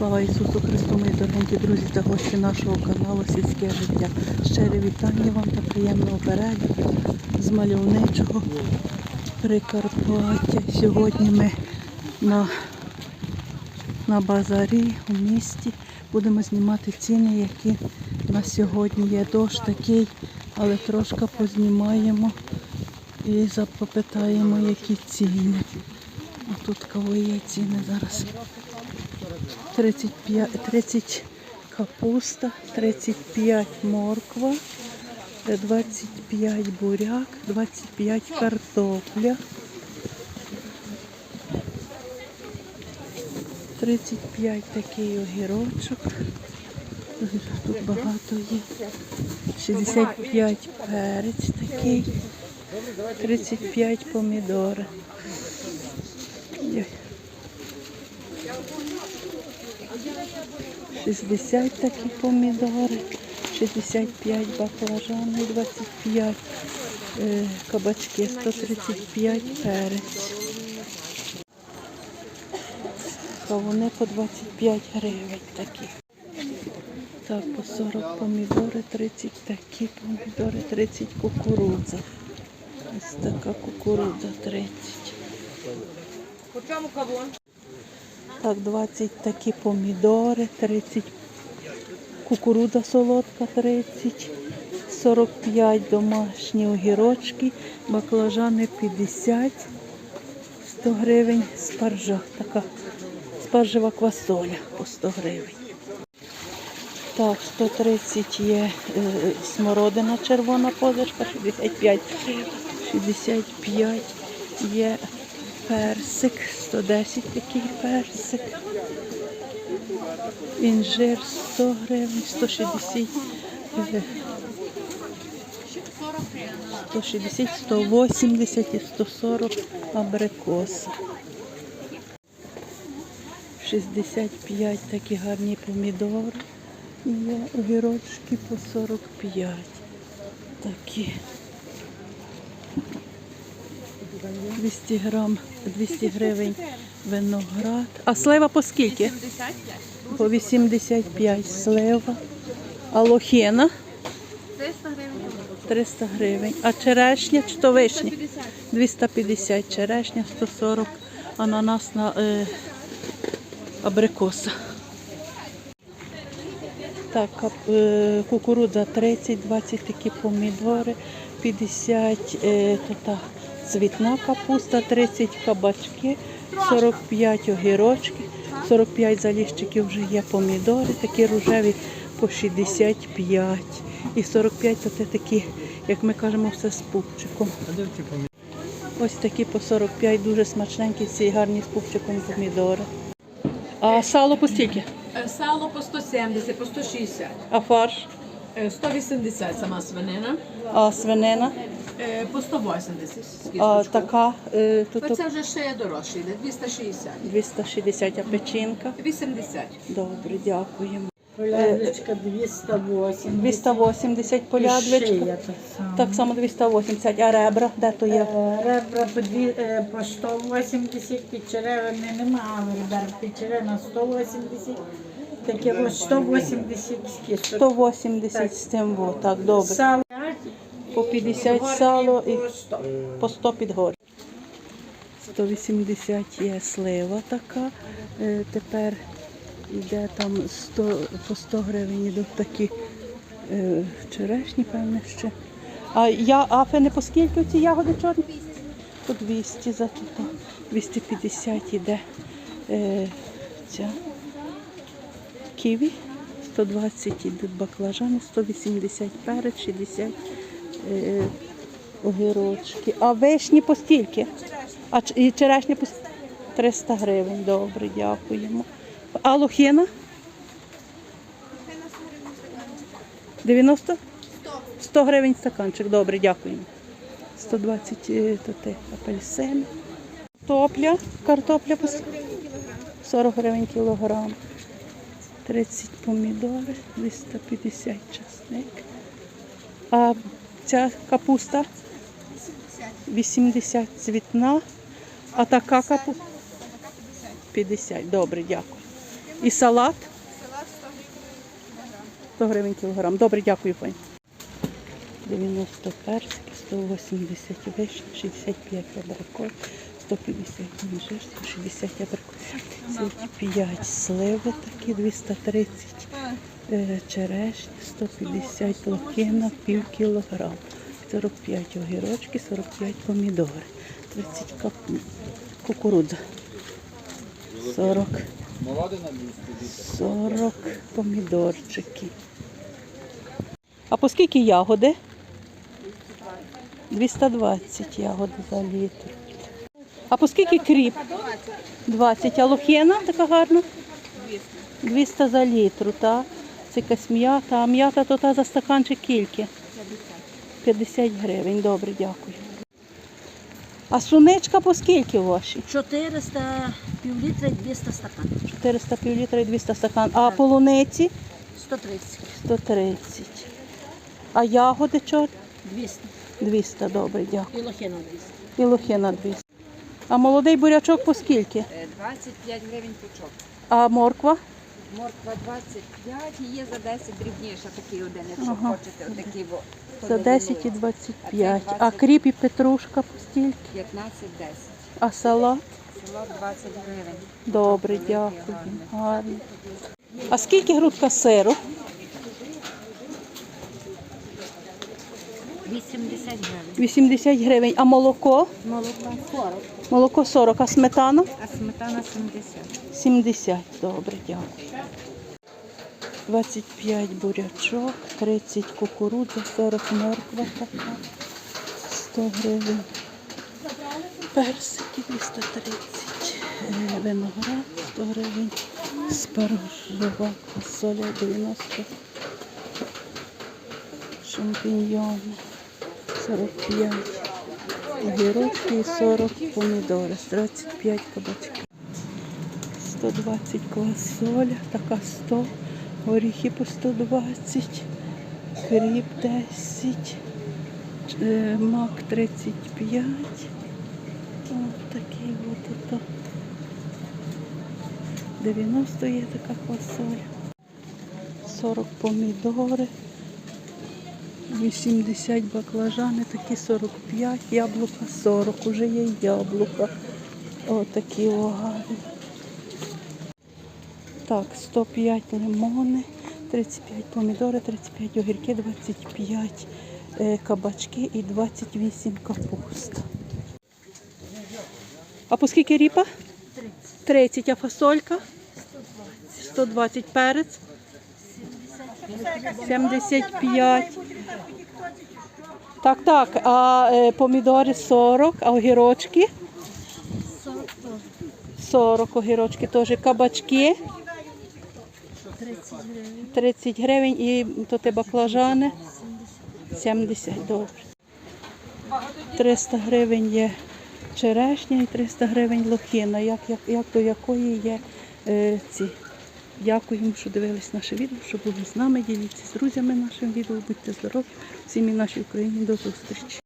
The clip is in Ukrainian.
Слава Ісусу Христу, мої дорогенькі друзі та гості нашого каналу Сільське життя. Щире вітання вам та приємного перегляду з мальовничого Прикарпаття. Сьогодні ми на, на базарі у місті будемо знімати ціни, які на сьогодні є. Дощ такий, але трошки познімаємо і запопитаємо, які ціни. Тут кого є ціни зараз. 35, 30 капуста, 35 морква, 25 буряк, 25 картопля, 35 такий огірочок. Тут багато є. 65 перець такий, 35 помідори. Є. 60 такі помідори, 65 баклажани, 25 е, кабачки, 135 перець. Кавуни по 25 гривень такі. Так, по 40 помідори, 30 такі помідори, 30 кукурудза. Ось така кукурудза 30. По чому кавун? Так, 20 такі помідори, 30 кукурудза солодка 30, 45 домашні огірочки, баклажани 50, 100 гривень, спаржа, така спаржева квасоля по 100 гривень. Так, 130 є е, смородина червона позичка, 65, 65 є персик, 110 такий персик. Інжир 100 гривень, 160 е, 160, 180 і 140 абрикос. 65 такі гарні помідори. Є огірочки по 45. Такі. 200 грам, 200 гривень виноград. А слива по скільки? 75. По 85 слива. А лохина 300 гривень. 300 гривень. А черешня чи то вишня? 250 черешня, 140 ананасна е, абрикоса. Так, е, кукурудза 30, 20 такі помідори, 50 е, то та цвітна капуста, 30 кабачки, 45 огірочки, 45 заліщиків вже є помідори, такі рожеві по 65. І 45 це такі, як ми кажемо, все з пупчиком. Ось такі по 45, дуже смачненькі, ці гарні з пупчиком помідори. А сало по стільки? Е, Сало по 170, по 160. А фарш? Е, 180 сама свинина. А свинина? Е, По 180 з А кісточкою. така е, тут Оце вже ще дорожче йде, 260. 260, а печінка. 80. Добре, дякуємо. Полядочка 280. 280 полядвичка. Так само. Так само 280, а ребра, де то є? Е, Ребра по, дві, е, по 180, підчеревини немає, ребер підчеревина 180. Таке ось 180 з кісток. 180 з цим, во, так, добре. Сало По 50 сало і по 100. по 100 підгор. 180 є слива така. Е, Тепер йде там 100, по 100 гривень йдуть такі е, черешні, певне, ще. А я афи не по скільки ці ягоди чорні? По 200 за тут. 250 йде е, ця ківі. 120 йдуть баклажани, 180 перець, 60 е, огірочки. А вишні по стільки? А і черешня по 300 гривень. Добре, дякуємо. А лохина? 90? 100 гривень стаканчик. Добре, дякуємо. 120 е, то те, апельсин. Картопля. Картопля по с- 40 гривень кілограм. 30 помідори, 250 часник. А ця капуста 80 цвітна, а така капуста 50. Добре, дякую. І салат? Салат 100 гривень кілограм. Добре, дякую, пані. 90 персики, 180 вишні, 65 абрикос, 150 інжир, 160 абрикос, 75 сливи такі, 230 е, черешні, 150 лохина, пів кілограм, 45 огірочки, 45 помідори, 30 кап... кукурудза, 40 40 помідорчики. А по скільки ягоди? 220 ягоди за літр. А по скільки кріп? 20. А лохина така гарна? 200 за літру, так? Це якась м'ята. А м'ята то та за стаканчик кільки? 50 гривень. Добре, дякую. А сунечка по скільки ваші? 400 півлітра і 200 стакан. 400 півлітра і 200 стакан. А полуниці? 130. 130. А ягоди чорні? 200. 200, добре, дякую. І лохина 200. І лохина 200. А молодий бурячок по скільки? 25 гривень пучок. А морква? Морква 25 і є за 10 дрібніша такий один, якщо Ага. хочете, отакі во. За 10 і 25. А кріп і петрушка по стільки? 15-10. А салат? Село 20 гривень. Добре, дякую. Гарно. А скільки грудка сиру? 80 гривень. 80 гривень. А молоко? Молоко 40, Молоко 40, а сметана? А сметана 70. 70. Добре, дякую. 25 бурячок, 30 кукурудза, 40 морква така, 100 гривень. Персики 230, е, виноград 100 гривень, спаржова фасоля 90, шампіньйони 45, огірочки і 40 помідори, 35 кабачків. 120 квасоля, така 100, горіхи по 120, кріп 10, е, мак 35. Ось такий от ото. 90 є така квасоля. 40 помідори. 80 баклажани, такі 45, яблука 40, уже є яблука. Отакі о. Так, 105 лимони, 35 помідори, 35 огірки, 25 е, кабачки і 28 капуста. А по скільки ріпа? 30. 30, а фасолька? 120. 120 перець? 75. Так, так, а е, помідори 40, а огірочки? 40 огірочки теж. Кабачки 30 гривень. 30 гривень і то те баклажани 70, добре. 300 гривень є черешня і 300 гривень лохина. Як, як, як до якої є е, ці. Дякуємо, що дивились наше відео, що були з нами. Діліться з друзями нашим відео. Будьте здорові. Всім і нашій Україні до зустрічі.